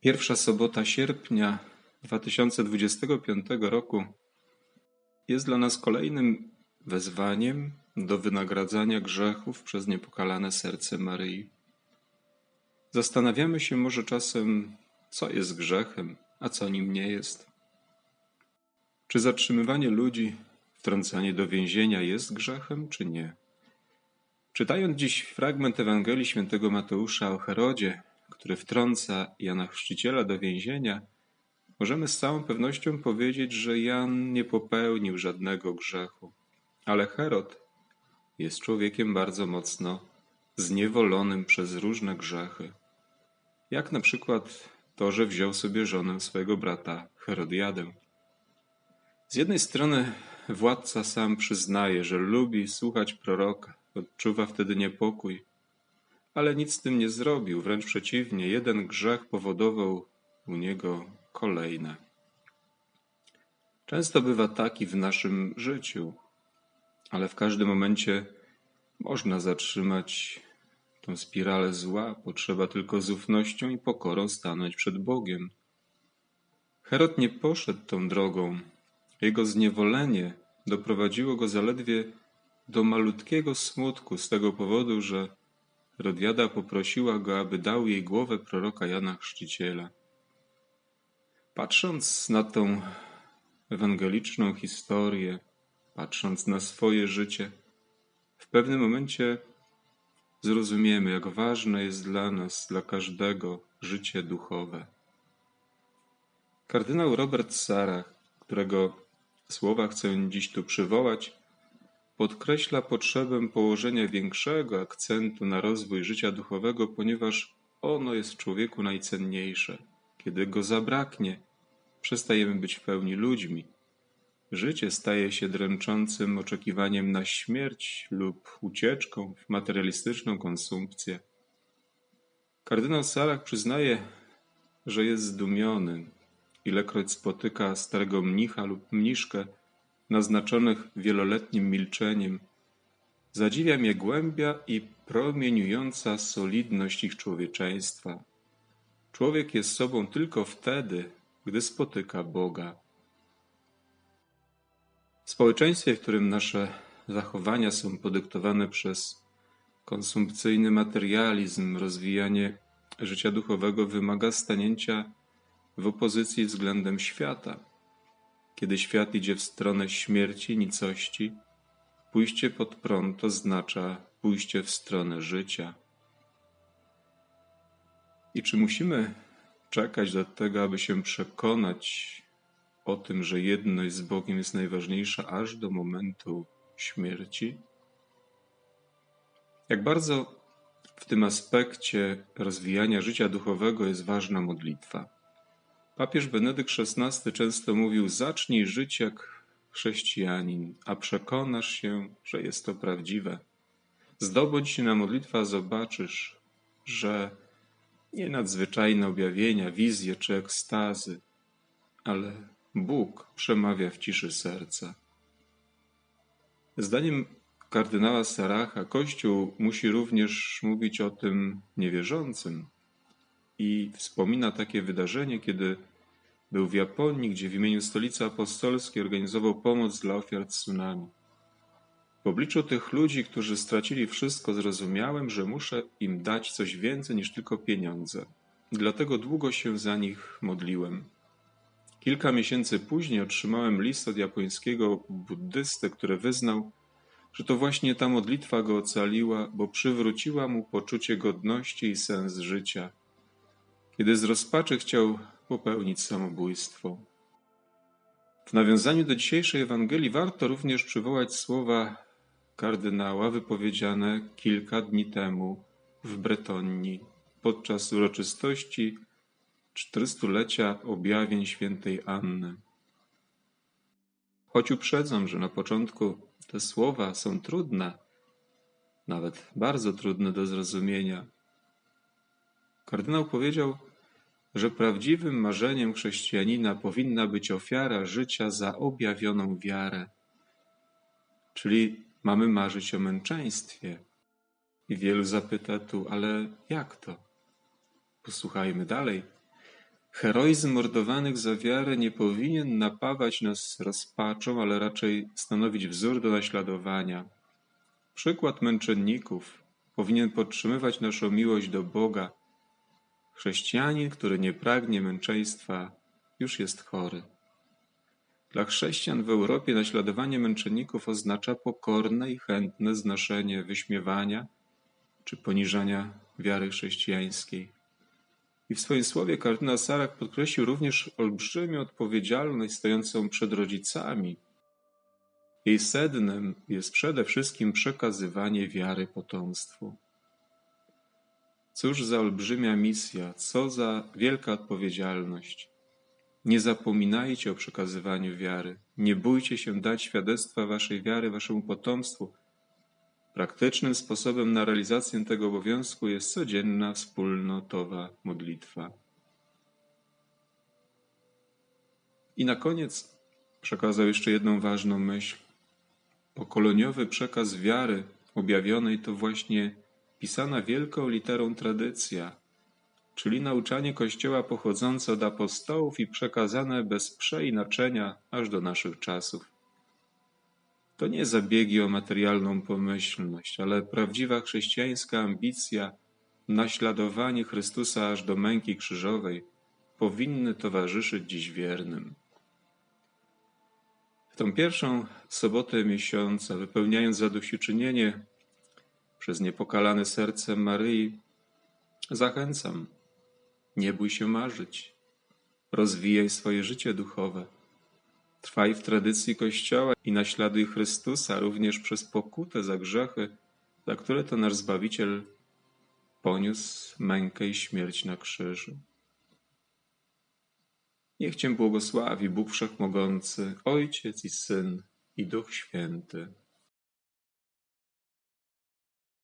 Pierwsza sobota sierpnia 2025 roku jest dla nas kolejnym wezwaniem do wynagradzania grzechów przez niepokalane serce Maryi. Zastanawiamy się może czasem, co jest grzechem, a co nim nie jest. Czy zatrzymywanie ludzi, wtrącanie do więzienia jest grzechem, czy nie? Czytając dziś fragment Ewangelii świętego Mateusza o Herodzie, który wtrąca Jana Chrzciciela do więzienia, możemy z całą pewnością powiedzieć, że Jan nie popełnił żadnego grzechu, ale Herod jest człowiekiem bardzo mocno zniewolonym przez różne grzechy. Jak na przykład to, że wziął sobie żonę swojego brata Herodiadę. Z jednej strony władca sam przyznaje, że lubi słuchać proroka, odczuwa wtedy niepokój, ale nic z tym nie zrobił, wręcz przeciwnie, jeden grzech powodował u niego kolejne. Często bywa tak i w naszym życiu, ale w każdym momencie można zatrzymać tą spiralę zła, potrzeba tylko z ufnością i pokorą stanąć przed Bogiem. Herod nie poszedł tą drogą. Jego zniewolenie doprowadziło go zaledwie do malutkiego smutku z tego powodu, że Rodiada poprosiła go, aby dał jej głowę proroka Jana Chrzciciela. Patrząc na tą ewangeliczną historię, patrząc na swoje życie, w pewnym momencie zrozumiemy, jak ważne jest dla nas, dla każdego życie duchowe. Kardynał Robert Sarach, którego słowa chcę dziś tu przywołać, podkreśla potrzebę położenia większego akcentu na rozwój życia duchowego, ponieważ ono jest w człowieku najcenniejsze. Kiedy go zabraknie, przestajemy być w pełni ludźmi. Życie staje się dręczącym oczekiwaniem na śmierć lub ucieczką w materialistyczną konsumpcję. Kardynał Salach przyznaje, że jest zdumiony, ilekroć spotyka starego mnicha lub mniszkę, naznaczonych wieloletnim milczeniem, zadziwia mnie głębia i promieniująca solidność ich człowieczeństwa. Człowiek jest sobą tylko wtedy, gdy spotyka Boga. W społeczeństwie, w którym nasze zachowania są podyktowane przez konsumpcyjny materializm, rozwijanie życia duchowego wymaga stanięcia w opozycji względem świata. Kiedy świat idzie w stronę śmierci, nicości, pójście pod prąd oznacza pójście w stronę życia. I czy musimy czekać do tego, aby się przekonać o tym, że jedność z Bogiem jest najważniejsza aż do momentu śmierci? Jak bardzo w tym aspekcie rozwijania życia duchowego jest ważna modlitwa. Papież Benedykt XVI często mówił: Zacznij żyć jak chrześcijanin, a przekonasz się, że jest to prawdziwe. Zdobądź się na modlitwa, zobaczysz, że nie nadzwyczajne objawienia, wizje czy ekstazy, ale Bóg przemawia w ciszy serca. Zdaniem kardynała Saracha, Kościół musi również mówić o tym niewierzącym i wspomina takie wydarzenie, kiedy był w Japonii, gdzie w imieniu Stolicy Apostolskiej organizował pomoc dla ofiar tsunami. W obliczu tych ludzi, którzy stracili wszystko, zrozumiałem, że muszę im dać coś więcej niż tylko pieniądze. Dlatego długo się za nich modliłem. Kilka miesięcy później otrzymałem list od japońskiego buddysty, który wyznał, że to właśnie ta modlitwa go ocaliła, bo przywróciła mu poczucie godności i sens życia. Kiedy z rozpaczy chciał popełnić samobójstwo. W nawiązaniu do dzisiejszej Ewangelii warto również przywołać słowa kardynała wypowiedziane kilka dni temu w Bretonii podczas uroczystości 400-lecia objawień świętej Anny. Choć uprzedzam, że na początku te słowa są trudne, nawet bardzo trudne do zrozumienia, kardynał powiedział, że prawdziwym marzeniem chrześcijanina powinna być ofiara życia za objawioną wiarę. Czyli mamy marzyć o męczeństwie. I wielu zapyta tu, ale jak to? Posłuchajmy dalej. Heroizm mordowanych za wiarę nie powinien napawać nas rozpaczą, ale raczej stanowić wzór do naśladowania. Przykład męczenników powinien podtrzymywać naszą miłość do Boga. Chrześcijanin, który nie pragnie męczeństwa, już jest chory. Dla chrześcijan w Europie naśladowanie męczenników oznacza pokorne i chętne znoszenie wyśmiewania czy poniżania wiary chrześcijańskiej. I w swoim słowie kardynał Sarak podkreślił również olbrzymią odpowiedzialność stojącą przed rodzicami. Jej sednem jest przede wszystkim przekazywanie wiary potomstwu. Cóż za olbrzymia misja, co za wielka odpowiedzialność. Nie zapominajcie o przekazywaniu wiary. Nie bójcie się dać świadectwa waszej wiary waszemu potomstwu. Praktycznym sposobem na realizację tego obowiązku jest codzienna wspólnotowa modlitwa. I na koniec przekazał jeszcze jedną ważną myśl. Pokoleniowy przekaz wiary objawionej to właśnie pisana wielką literą tradycja, czyli nauczanie Kościoła pochodzące od apostołów i przekazane bez przeinaczenia aż do naszych czasów. To nie zabiegi o materialną pomyślność, ale prawdziwa chrześcijańska ambicja, naśladowanie Chrystusa aż do męki krzyżowej powinny towarzyszyć dziś wiernym. W tą pierwszą sobotę miesiąca, wypełniając zadośćuczynienie przez niepokalane serce Maryi, zachęcam nie bój się marzyć. Rozwijaj swoje życie duchowe. Trwaj w tradycji Kościoła i naśladuj Chrystusa również przez pokutę za grzechy, za które to nasz Zbawiciel poniósł mękę i śmierć na krzyżu. Niech Cię błogosławi Bóg Wszechmogący, Ojciec i Syn i Duch Święty.